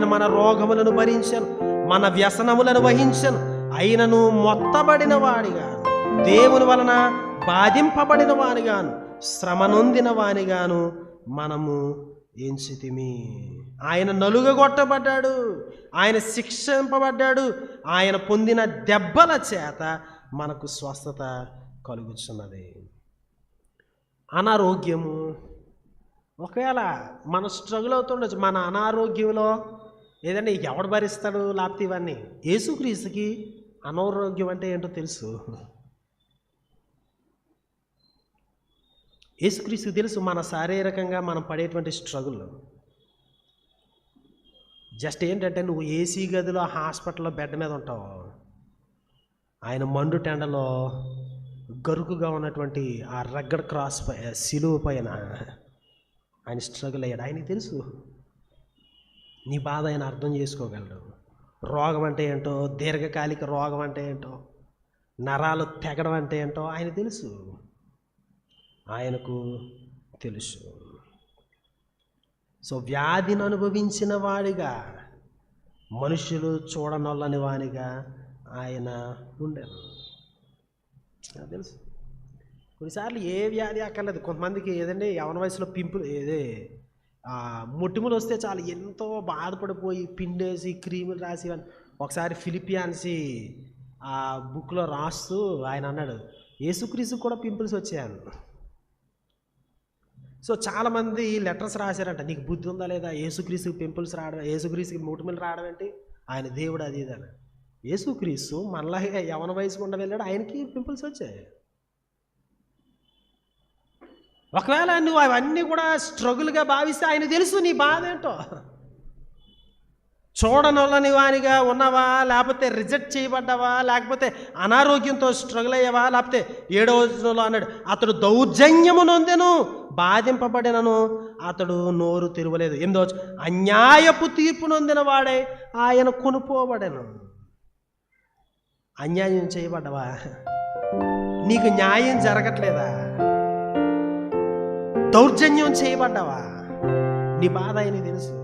ఆయన మన రోగములను భరించను మన వ్యసనములను వహించను. అయినను మొత్తబడిన వాడిగాను దేవుని వలన బాధింపబడిన వానిగాను శ్రమ నొందిన వానిగాను మనము ఎంచితిమి. ఆయన నలుగగొట్టబడ్డాడు ఆయన శిక్షింపబడ్డాడు ఆయన పొందిన దెబ్బల చేత మనకు స్వస్థత కలుగుతున్నది అనారోగ్యము ఒకవేళ మన స్ట్రగుల్ అవుతుండొచ్చు మన అనారోగ్యంలో ఏదంటే ఎవడు భరిస్తాడు లాప్తి ఇవన్నీ? యేసుక్రీస్తుకి అనారోగ్యం అంటే ఏంటో తెలుసు. యేసుక్రీస్తుకి తెలుసు మన శారీరకంగా మనం పడేటువంటి స్ట్రగుల్. జస్ట్ ఏంటంటే నువ్వు ఏసీ గదిలో హాస్పిటల్లో బెడ్ మీద ఉంటావు. ఆయన మండు టెండలో గరుకుగా ఉన్నటువంటి ఆ రగ్గడ్ క్రాస్ పై సిలువ పైన ఆయన స్ట్రగుల్ అయ్యాడు. ఆయనకి తెలుసు. నీ బాధ ఆయన అర్థం చేసుకోగలడు. రోగం అంటే ఏంటో దీర్ఘకాలిక రోగం అంటే ఏంటో నరాలు తెగడం అంటే ఏంటో ఆయన తెలుసు. ఆయనకు తెలుసు. సో వ్యాధిని అనుభవించిన వాడిగా మనుషులు చూడనొల్లని వానిగా ఆయన ఉండేది నాకు తెలుసు. కొన్నిసార్లు ఏ వ్యాధి అక్కర్లేదు. కొంతమందికి ఏదండి యవన వయసులో పింపులు ఏదే మొటిములు వస్తే చాలు ఎంతో బాధపడిపోయి పిండేసి క్రీములు రాసి ఒకసారి ఫిలిపియాన్సి ఆ బుక్లో రాస్తూ ఆయన అన్నాడు యేసుక్రీసు కూడా పింపుల్స్ వచ్చాయను సో చాలామంది లెటర్స్ రాశారంట నీకు బుద్ధి ఉందా లేదా? యేసుక్రీసుకి పింపుల్స్ రావడం యేసుక్రీసుకి మొటిమలు రావడం ఏంటి? ఆయన దేవుడు అది ఇది అని. యేసుక్రీస్తు మనలాగే యవన వయసుకుండా వెళ్ళాడు ఆయనకి పింపుల్స్ వచ్చాయి. ఒకవేళ నువ్వు అవన్నీ కూడా స్ట్రగుల్గా భావిస్తే ఆయన తెలుసు నీ బాధ ఏంటో. చూడనొల్లని వానిగా ఉన్నావా లేకపోతే రిజెక్ట్ చేయబడ్డావా లేకపోతే అనారోగ్యంతో స్ట్రగుల్ అయ్యావా లేకపోతే ఏడవ రోజులో అన్నాడు అతడు దౌర్జన్యము నొందెను బాధింపబడినను అతడు నోరు తిరవలేదు. ఎనిమిదో అన్యాయపు తీర్పు నొందిన వాడే ఆయన కొనుపోబడెను. అన్యాయం చేయబడ్డవా? నీకు న్యాయం జరగట్లేదా? దౌర్జన్యం చేయబడ్డావా? నీ బాధ ఆయనకి తెలుసు.